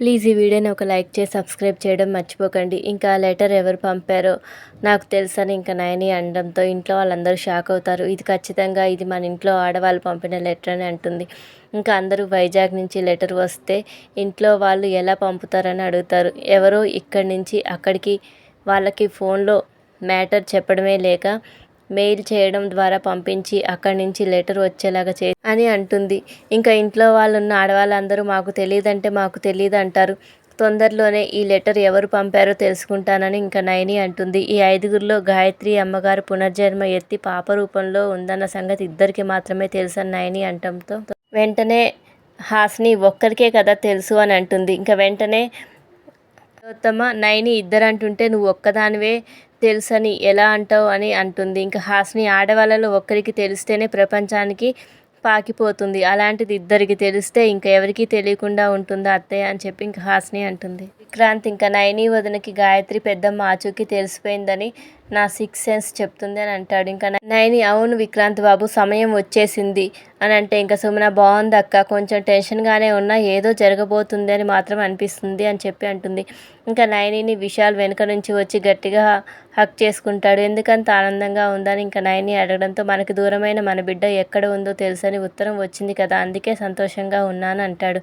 Please ఈ వీడియోని ఒక లైక్ చేసి సబ్స్క్రైబ్ చేయడం మర్చిపోకండి. ఇంకా లెటర్ ఎవరు పంపారో నాకు తెలుసని ఇంకా నయని అనడంతో ఇంట్లో వాళ్ళందరూ షాక్ అవుతారు. ఇది ఖచ్చితంగా ఇది మన ఇంట్లో ఆడవాళ్ళు పంపిన లెటర్ అని అంటుంది. ఇంకా అందరూ వైజాగ్ నుంచి లెటర్ వస్తే ఇంట్లో వాళ్ళు ఎలా పంపుతారని అడుగుతారు. ఎవరో ఇక్కడి నుంచి అక్కడికి వాళ్ళకి ఫోన్లో మ్యాటర్ చెప్పడమే లేక మెయిల్ చేయడం ద్వారా పంపించి అక్కడి నుంచి లెటర్ వచ్చేలాగా చే అని అంటుంది. ఇంకా ఇంట్లో వాళ్ళు ఉన్న ఆడవాళ్ళందరూ మాకు తెలియదంటే మాకు తెలియదు అంటారు తొందరలోనే ఈ లెటర్ ఎవరు పంపారో తెలుసుకుంటానని ఇంకా నయని అంటుంది. ఈ ఐదుగురిలో గాయత్రి అమ్మగారు పునర్జన్మ ఎత్తి పాప రూపంలో ఉందన్న సంగతి ఇద్దరికి మాత్రమే తెలుసని నయని అంటంతో వెంటనే హాస్ని ఒక్కరికే కదా తెలుసు అని అంటుంది. ఇంకా వెంటనే గౌతమ నైని ఇద్దరు అంటుంటే నువ్వు ఒక్కదానివే తెలుసని ఎలా అంటావు అని అంటుంది. ఇంకా హాస్ని ఆడవాళ్ళలో ఒక్కరికి తెలిస్తేనే ప్రపంచానికి పాకిపోతుంది. అలాంటిది ఇద్దరికి తెలిస్తే ఇంకా ఎవరికి తెలియకుండా ఉంటుందా అత్తయ్య అని చెప్పి ఇంకా హాస్ని అంటుంది. విక్రాంత్ ఇంకా నైని వదనకి గాయత్రి పెద్దమ్మ ఆచూకి తెలిసిపోయిందని నా సిక్స్ సెన్స్ చెప్తుంది అని అంటాడు. ఇంకా నైని అవును విక్రాంత్ బాబు సమయం వచ్చేసింది అని అంటే ఇంకా సుమన బాగుంది అక్క. కొంచెం టెన్షన్గానే ఉన్నా ఏదో జరగబోతుంది అని మాత్రం అనిపిస్తుంది అని చెప్పి అంటుంది. ఇంకా నైనిని విశాల్ వెనుక నుంచి వచ్చి గట్టిగా హక్ చేసుకుంటాడు. ఎందుకంత ఆనందంగా ఉందని ఇంకా నైని అడగడంతో మనకి దూరమైన మన బిడ్డ ఎక్కడ ఉందో తెలుసని ఉత్తరం వచ్చింది కదా అందుకే సంతోషంగా ఉన్నాను అంటాడు.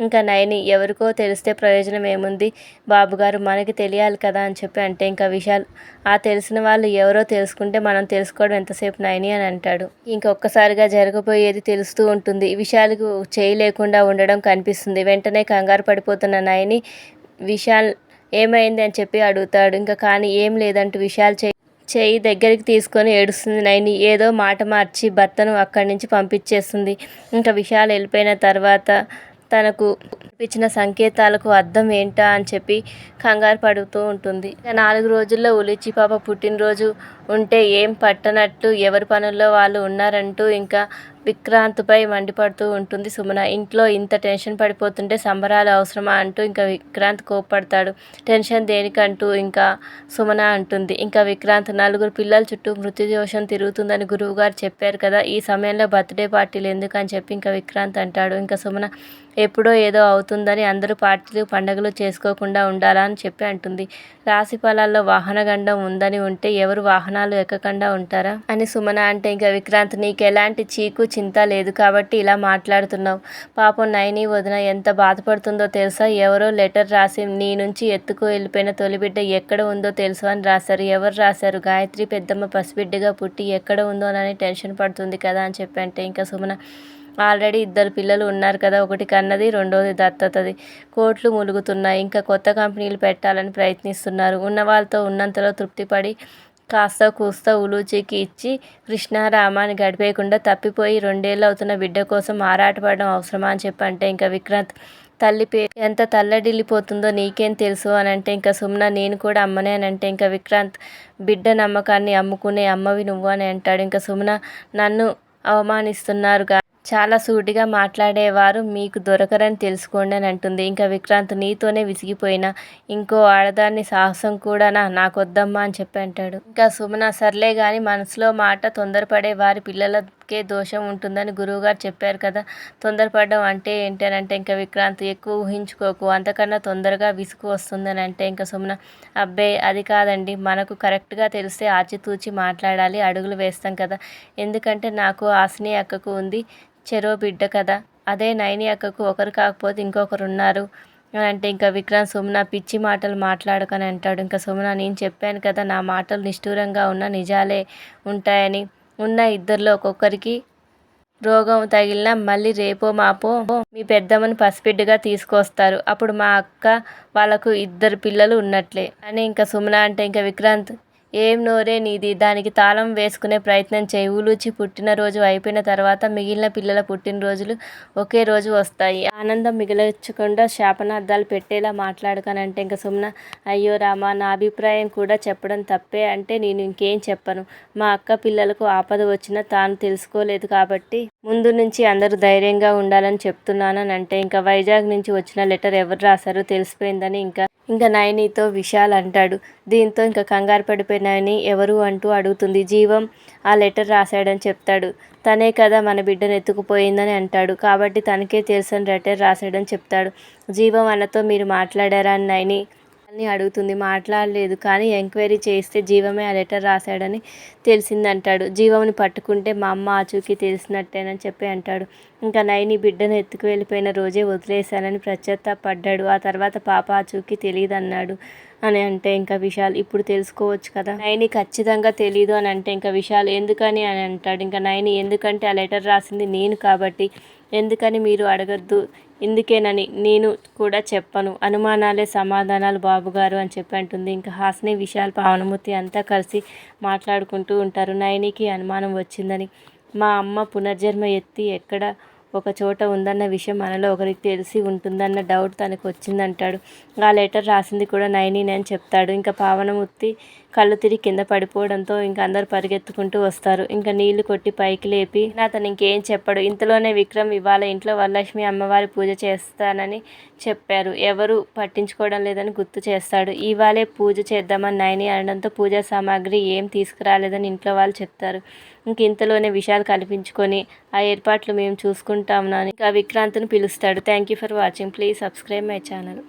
ఇంకా నైని ఎవరికో తెలిస్తే ప్రయోజనం ఏముంది? బాబుగారు మనకి తెలియాలి కదా అని చెప్పి అంటే ఇంకా విశాల్ ఆ తెలుసు తెలిసిన వాళ్ళు ఎవరో తెలుసుకుంటే మనం తెలుసుకోవడం ఎంతసేపు నైని అని అంటాడు. ఇంకొకసారిగా జరగబోయేది తెలుస్తూ ఉంటుంది. విషయాలకు చేయలేకుండా ఉండడం కనిపిస్తుంది. వెంటనే కంగారు పడిపోతున్న నైని విశాల్ ఏమైంది? అని చెప్పి అడుగుతాడు. ఇంకా కానీ ఏం లేదంటూ విశాల్ చేయి చేయి దగ్గరికి తీసుకొని ఏడుస్తుంది నైని ఏదో మాట మార్చి భర్తను అక్కడి నుంచి పంపించేస్తుంది. ఇంకా విశాల్ వెళ్ళిపోయిన తర్వాత తనకు ఇచ్చిన సంకేతాలకు అర్థం ఏంటా అని చెప్పి కంగారు పడుతూ ఉంటుంది. నాలుగు రోజుల్లో ఉలిచి పాప పుట్టినరోజు ఉంటే ఏం పట్టనట్టు ఎవరి పనుల్లో వాళ్ళు ఉన్నారంటూ ఇంకా విక్రాంత్పై మండిపడుతూ ఉంటుంది సుమన. ఇంట్లో ఇంత టెన్షన్ పడిపోతుంటే సంబరాలు అవసరమా అంటూ ఇంకా విక్రాంత్ కోప్పడతాడు. టెన్షన్ దేనికంటూ ఇంకా సుమన అంటుంది. ఇంకా విక్రాంత్ నలుగురు పిల్లల చుట్టూ మృత్యుదోషం తిరుగుతుందని గురువుగారు చెప్పారు కదా. ఈ సమయంలో బర్త్డే పార్టీలు ఎందుకు అని చెప్పి ఇంకా విక్రాంత్ అంటాడు. ఇంకా సుమన ఎప్పుడో ఏదో అవుతుందని అందరూ పార్టీలు పండుగలు చేసుకోకుండా ఉండాలా అని చెప్పి అంటుంది. రాశి ఫలాల్లో వాహనగండం ఉందని ఉంటే ఎవరు వాహనాలు ఎక్కకుండా ఉంటారా? అని సుమన అంటే ఇంకా విక్రాంత్ నీకు ఎలాంటి చీకు చింత లేదు కాబట్టి ఇలా మాట్లాడుతున్నావు. పాపం నయని వదిన ఎంత బాధపడుతుందో తెలుసా? ఎవరో లెటర్ రాసి నీ నుంచి ఎత్తుకు వెళ్ళిపోయిన తొలిబిడ్డ ఎక్కడ ఉందో తెలుసు అని రాశారు. ఎవరు రాశారు? గాయత్రి పెద్దమ్మ పసిబిడ్డగా పుట్టి ఎక్కడ ఉందో అని టెన్షన్ పడుతుంది కదా అని చెప్పంటే ఇంకా సుమన ఆల్రెడీ ఇద్దరు పిల్లలు ఉన్నారు కదా ఒకటి కన్నది రెండోది దత్తతది. కోట్లు ములుగుతున్నాయి. ఇంకా కొత్త కంపెనీలు పెట్టాలని ప్రయత్నిస్తున్నారు. ఉన్న వాళ్ళతో ఉన్నంతలో తృప్తిపడి కాస్త కూస్త ఉలూచికి ఇచ్చి కృష్ణారామాని గడిపేయకుండా తప్పిపోయి రెండేళ్ళు అవుతున్న బిడ్డ కోసం ఆరాటపడడం అవసరమా అని చెప్పి అంటే ఇంకా విక్రాంత్ తల్లి పే ఎంత తల్లడిల్లిపోతుందో నీకేం తెలుసు అని అంటే ఇంకా సుమ్న నేను కూడా అమ్మనే అని అంటే ఇంకా విక్రాంత్ బిడ్డ నమ్మకాన్ని అమ్ముకునే అమ్మవి నువ్వు అని అంటాడు. ఇంకా సుమ్న నన్ను అవమానిస్తున్నారుగా చాలా సూటిగా మాట్లాడేవారు. మీకు దొరకరని తెలుసుకోండి అని అంటుంది. ఇంకా విక్రాంత్ నీతోనే విసిగిపోయిన ఇంకో ఆడదాన్ని సాహసం కూడానా నాకొద్దమ్మా అని చెప్పి అంటాడు. ఇంకా సుమన సర్లే కానీ మనసులో మాట తొందరపడే వారి పిల్లల పిల్లలకే దోషం ఉంటుందని గురువుగారు చెప్పారు కదా. తొందరపడడం అంటే ఏంటి అని అంటే ఇంకా విక్రాంత్ ఎక్కువ ఊహించుకోకు. అంతకన్నా తొందరగా విసుగు వస్తుందని అంటే ఇంకా సుమన అబ్బే అది కాదండి. మనకు కరెక్ట్గా తెలిస్తే ఆచితూచి మాట్లాడాలి అడుగులు వేస్తాం కదా. ఎందుకంటే నాకు ఆసిని అక్కకు ఉంది చెరో బిడ్డ కదా. అదే నైని అక్కకు ఒకరు కాకపోతే ఇంకొకరు ఉన్నారు అని అంటే ఇంకా విక్రాంత్ సుమన పిచ్చి మాటలు మాట్లాడకని అంటాడు. ఇంకా సుమన నేను చెప్పాను కదా నా మాటలు నిష్ఠూరంగా ఉన్న నిజాలే ఉంటాయని. ఉన్న ఇద్దరిలో ఒక్కొక్కరికి రోగం తగిలినా మళ్ళీ రేపో మాపో మీ పెద్దమ్మని పసిబిడ్డగా తీసుకొస్తారు. అప్పుడు మా అక్క వాళ్ళకు ఇద్దరు పిల్లలు ఉన్నట్లే. అని ఇంకా సుమన అంటే ఇంకా విక్రాంత్ ఏం నోరే నీది. దానికి తాళం వేసుకునే ప్రయత్నం చేయి. ఊలూచి పుట్టినరోజు అయిపోయిన తర్వాత మిగిలిన పిల్లల పుట్టినరోజులు ఒకే రోజు వస్తాయి. ఆనందం మిగిలించకుండా శాపనార్థాలు పెట్టేలా మాట్లాడకనంటే ఇంకా సుమ్న అయ్యో రామా నా అభిప్రాయం కూడా చెప్పడం తప్పే అంటే నేను ఇంకేం చెప్పను. మా అక్క పిల్లలకు ఆపద వచ్చినా తాను తెలుసుకోలేదు కాబట్టి ముందు నుంచి అందరూ ధైర్యంగా ఉండాలని చెప్తున్నానని అంటే ఇంకా వైజాగ్ నుంచి వచ్చిన లెటర్ ఎవరు రాశారో తెలిసిపోయిందని ఇంకా ఇంకా నయనితో విశాల్ అంటాడు దీంతో ఇంకా కంగారు పడిపోయిన నయని ఎవరు అంటూ అడుగుతుంది. జీవం ఆ లెటర్ రాశాడని చెప్తాడు. తనే కదా మన బిడ్డను ఎత్తుకుపోయిందని అంటాడు. కాబట్టి తనకే తెలుసని లెటర్ రాశాడని చెప్తాడు. జీవం అన్నతో మీరు మాట్లాడారా అని నయని అని అడుగుతుంది మాట్లాడలేదు. కానీ ఎంక్వైరీ చేస్తే జీవమే ఆ లెటర్ రాశాడని తెలిసిందంటాడు. జీవంని పట్టుకుంటే మా అమ్మ ఆచూకీ తెలిసినట్టేనని చెప్పి అంటాడు. ఇంకా నైని బిడ్డను ఎత్తుకు వెళ్ళిపోయిన రోజే వదిలేశానని పడ్డాడు ఆ తర్వాత పాప ఆచూకీ తెలియదన్నాడు. అని అంటే ఇంకా విశాల్ ఇప్పుడు తెలుసుకోవచ్చు కదా. నైని ఖచ్చితంగా తెలియదు అని అంటే ఇంకా విశాల్ ఎందుకని అని అంటాడు. ఇంకా నైని ఎందుకంటే ఆ లెటర్ రాసింది నేను కాబట్టి ఎందుకని మీరు అడగద్దు. ఇందుకేనని నేను కూడా చెప్పను. అనుమానాలే సమాధానాలు బాబుగారు అని చెప్పి అంటుంది. ఇంకా హాస్ని విశాల్ పావనమూర్తి అంతా కలిసి మాట్లాడుకుంటూ ఉంటారు. నయనికి అనుమానం వచ్చిందని మా అమ్మ పునర్జన్మ ఎత్తి ఎక్కడ ఒక చోట ఉందన్న విషయం మనలో ఒకరికి తెలిసి ఉంటుందన్న డౌట్ తనకు వచ్చిందంటాడు ఆ లెటర్ రాసింది కూడా నైని అని చెప్తాడు. ఇంకా పావనమూర్తి కళ్ళు తిరిగి కింద పడిపోవడంతో ఇంకా అందరు పరిగెత్తుకుంటూ వస్తారు. ఇంకా నీళ్ళు కొట్టి పైకి లేపి అతను ఇంకేం చెప్పడు. ఇంతలోనే విక్రమ్ ఇవాళ ఇంట్లో వరలక్ష్మి అమ్మవారి పూజ చేస్తానని చెప్పారు. ఎవరు పట్టించుకోవడం లేదని గుర్తు చేస్తాడు. ఇవాళే పూజ చేద్దామని నైని అనడంతో పూజా సామాగ్రి ఏం తీసుకురాలేదని ఇంట్లో వాళ్ళు చెప్తారు. ఇంక ఇంతలోనే విషయాలు కల్పించుకొని ఆ ఏర్పాట్లు మేము చూసుకుంటాం అని ఇంకా విక్రాంత్ను పిలుస్తాడు. Thank you for watching. Please subscribe my channel.